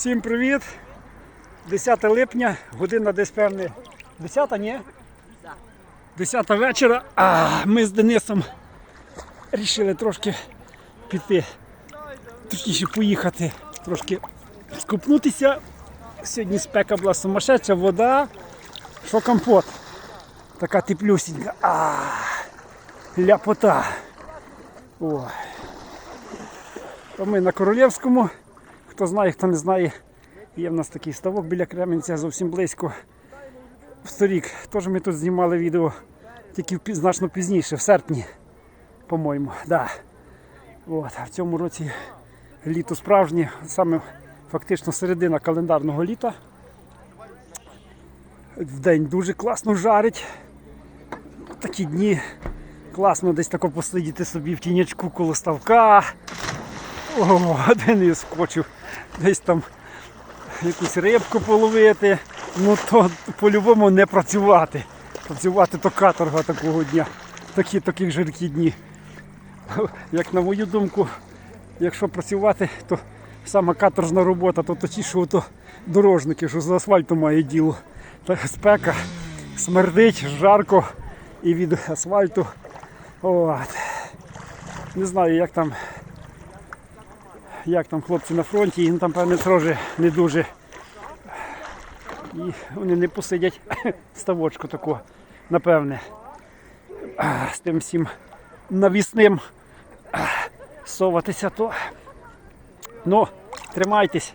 Всім привіт! 10 липня, година десь певне. 10, ні? 10 вечора. А ми з Денисом вирішили трошки піти, точніше поїхати, трошки скупнутися. Сьогодні спека була сумасшедша, вода, що компот. Така теплюсінька. А, ляпота. Ой. То ми на Королівському. Хто знає, хто не знає, є в нас такий ставок біля Кременця зовсім близько. В торік теж ми тут знімали відео, тільки значно пізніше, в серпні, по-моєму. Да. От. В цьому році літо справжнє, саме фактично середина календарного літа. В день дуже класно жарить. Такі дні класно десь тако посидіти собі в тінячку коло ставка. О, один і скочив. Десь там якусь рибку половити. Ну то по-любому не працювати. Працювати то каторга такого дня. Такі таких жаркі дні. Як на мою думку, якщо працювати, то сама каторжна робота, то ті, що то дорожники, що з асфальту має діло. Та спека, смердить, жарко і від асфальту. От. Не знаю, як там як там хлопці на фронті, їм там певне теж не дуже. І вони не посидять ставочку таку, напевне. З тим всім навісним соватися, то ну, тримайтесь.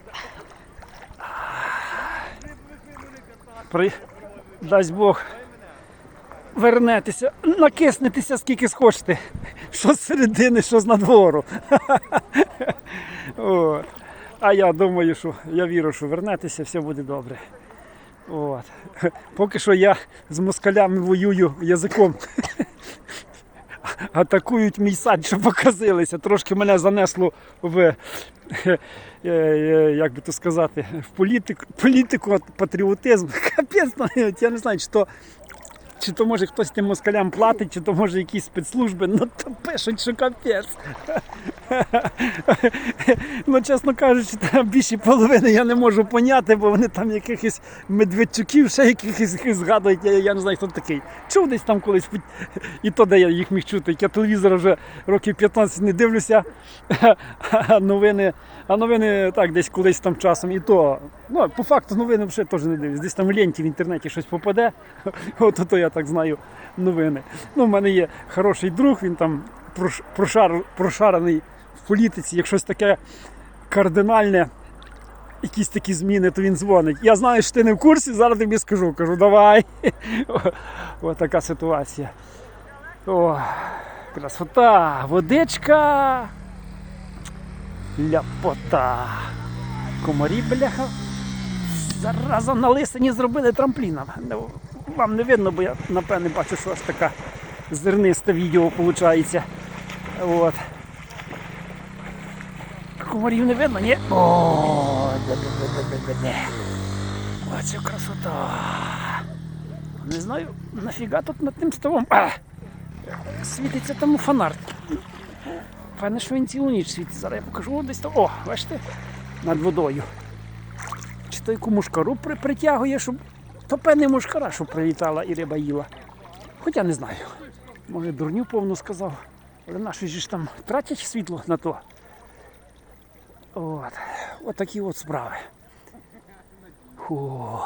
Дасть Бог вернетеся, накиснетеся скільки схочете. Що з середини, що з надвору. От. А я думаю, що я вірю, що вернетеся, все буде добре. От. Поки що я з москалями воюю язиком. Атакують мій сад, щоб показилися. Трошки мене занесло в е, е, як би то сказати, в політику, політику патріотизм. Капець, ну, я не знаю, чи то чи то може хтось тим москалям платить, чи то може якісь спецслужби, ну то пишуть, що капець. ну, чесно кажучи, там більше половини я не можу поняти, бо вони там якихось медведчуків, ще якихось згадують, я, я не знаю, хто такий. Чув десь там колись, і то, де я їх міг чути. Я телевізор вже років 15 не дивлюся, а новини, а новини так, десь колись там часом. І то, ну, по факту новини вже теж не дивлюсь. Десь там в ленті в інтернеті щось попаде, от то я так знаю новини. Ну, в мене є хороший друг, він там прошар, прошарений в політиці, як щось таке кардинальне, якісь такі зміни, то він дзвонить. Я знаю, що ти не в курсі, зараз тобі скажу. Кажу, давай. Ось така ситуація. О, красота, водичка. Ляпота. Комарі, бляха. Зараза на лисині зробили трампліном. Ну, Вам не видно, бо я напевне бачу, що аж така зернисте відео виходить. От. Комарів не видно, ні? О. Оце красота. Не знаю, нафіга тут над тим ставом. А! Світиться тому фонар. Певне, що він цілу ніч світить. Зараз я покажу О, десь там. О, бачите? Над водою. Чи то яку мушкару при- притягує, щоб. То певне мушкара, щоб прилітала і риба їла. Хоча не знаю. Може дурню повну сказав. Але наші ж там тратять світло на то. От. От такі от справи. Фу.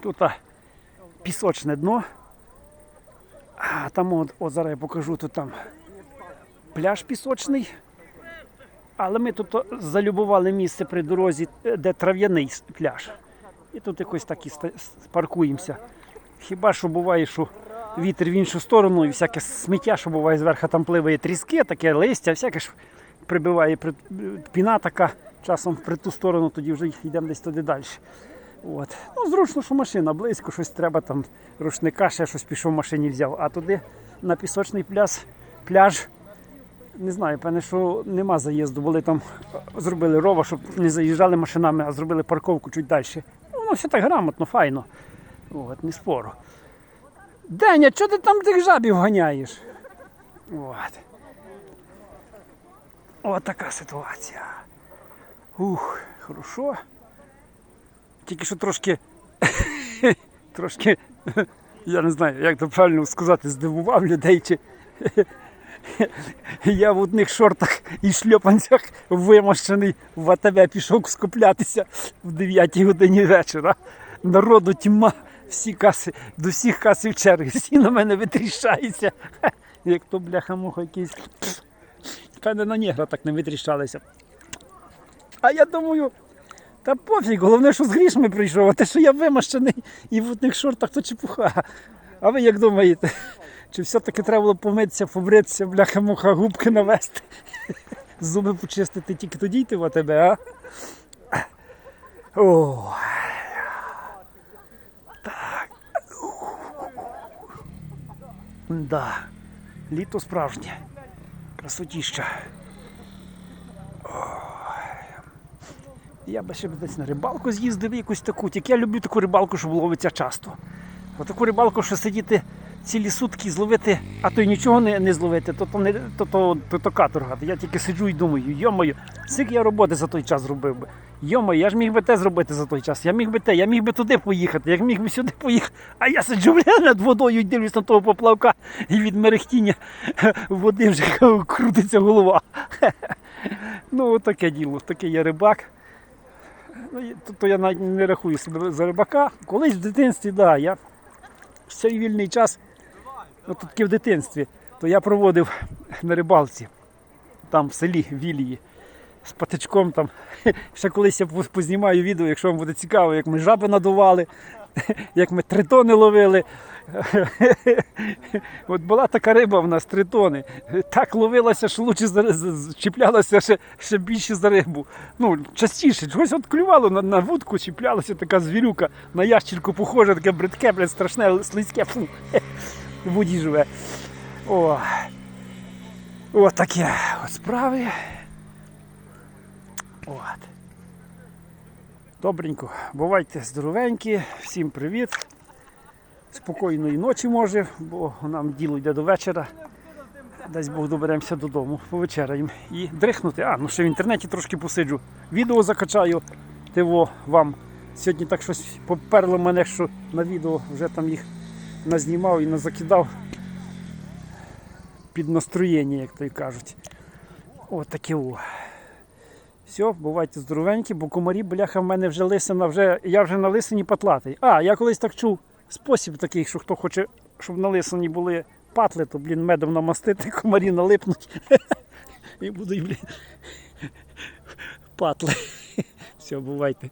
Тут а, пісочне дно. А там от, от зараз я покажу, тут там пляж пісочний. Але ми тут залюбували місце при дорозі, е, де трав'яний пляж. І тут якось так і паркуємося. Хіба що буває, що вітер в іншу сторону і всяке сміття, що буває зверху там пливає тріски, таке листя, всяке ж прибиває піна така, часом при ту сторону, тоді вже йдемо десь туди далі. От. Ну, зручно, що машина близько, щось треба, там рушника, ще щось пішов в машині взяв. А туди на пісочний пляж, пляж не знаю, певне, що нема заїзду, були там зробили рова, щоб не заїжджали машинами, а зробили парковку чуть далі. Ну, все так грамотно, файно. От, не спору. Деня, чого ти там тих жабів ганяєш? От. От така ситуація. Ух, хорошо. Тільки що трошки. трошки. Я не знаю, як то правильно сказати, здивував людей. Чи... Я в одних шортах і шльопанцях вимощений в АТВ пішов скуплятися в 9 годині вечора. Народу тьма, всі каси, до всіх касів черги, всі на мене витріщаються. Як то бляха-муха якийсь. Певне на негра так не витріщалися. А я думаю, та пофіг, головне, що з грішми прийшов, а те, що я вимащений і в одних шортах, то чепуха. А ви як думаєте? Чи все-таки треба було помитися, побритися, бляха-муха, губки навести, зуби почистити, тільки тоді йти в АТБ, а? О. Да. Літо справжнє. Красотіща. Я би ще б десь на рибалку з'їздив якусь таку. Тільки я люблю таку рибалку, щоб ловиться часто. Отаку рибалку, що сидіти цілі сутки зловити, а то й нічого не, не зловити, то то, не, то, то, то, то каторга. Я тільки сиджу і думаю, йомаю, скільки я роботи за той час зробив би. Йомаю, я ж міг би те зробити за той час, я міг би те, я міг би туди поїхати, я міг би сюди поїхати. А я сиджу бля, над водою і дивлюсь на того поплавка, і від мерехтіння води вже крутиться голова. Ну, таке діло, такий я рибак. Ну, то я навіть не рахую себе за рибака. Колись в дитинстві, да, я в цей вільний час, ну тут таки в дитинстві, то я проводив на рибалці, там в селі Вілії, з патичком там. Ще колись я познімаю відео, якщо вам буде цікаво, як ми жаби надували, як ми тритони ловили. От була така риба в нас тритони. Так ловилася, що лучше чіплялася ще, ще більше за рибу. Ну, частіше, чогось от клювало на, на вудку, чіплялася така звірюка, на ящірку похоже, таке бридке, блядь, страшне, слизьке, фу. В воді живе. О. От таке от справи. От. Добренько. Бувайте здоровенькі, всім привіт. Спокійної ночі може, бо нам діло йде до вечора. Десь Бог доберемося додому, повечеряємо і дрихнути. А, ну ще в інтернеті трошки посиджу. Відео закачаю, тиво вам. Сьогодні так щось поперло мене, що на відео вже там їх назнімав і назакидав під настроєння, як то й кажуть. От таке о. Все, бувайте здоровенькі, бо комарі, бляха, в мене вже лисина, вже, я вже на лисині патлатий. А, я колись так чув спосіб такий, що хто хоче, щоб на лисині були патли, то, блін, медом намастити, комарі налипнуть. І будуть, блін, патли. Все, бувайте.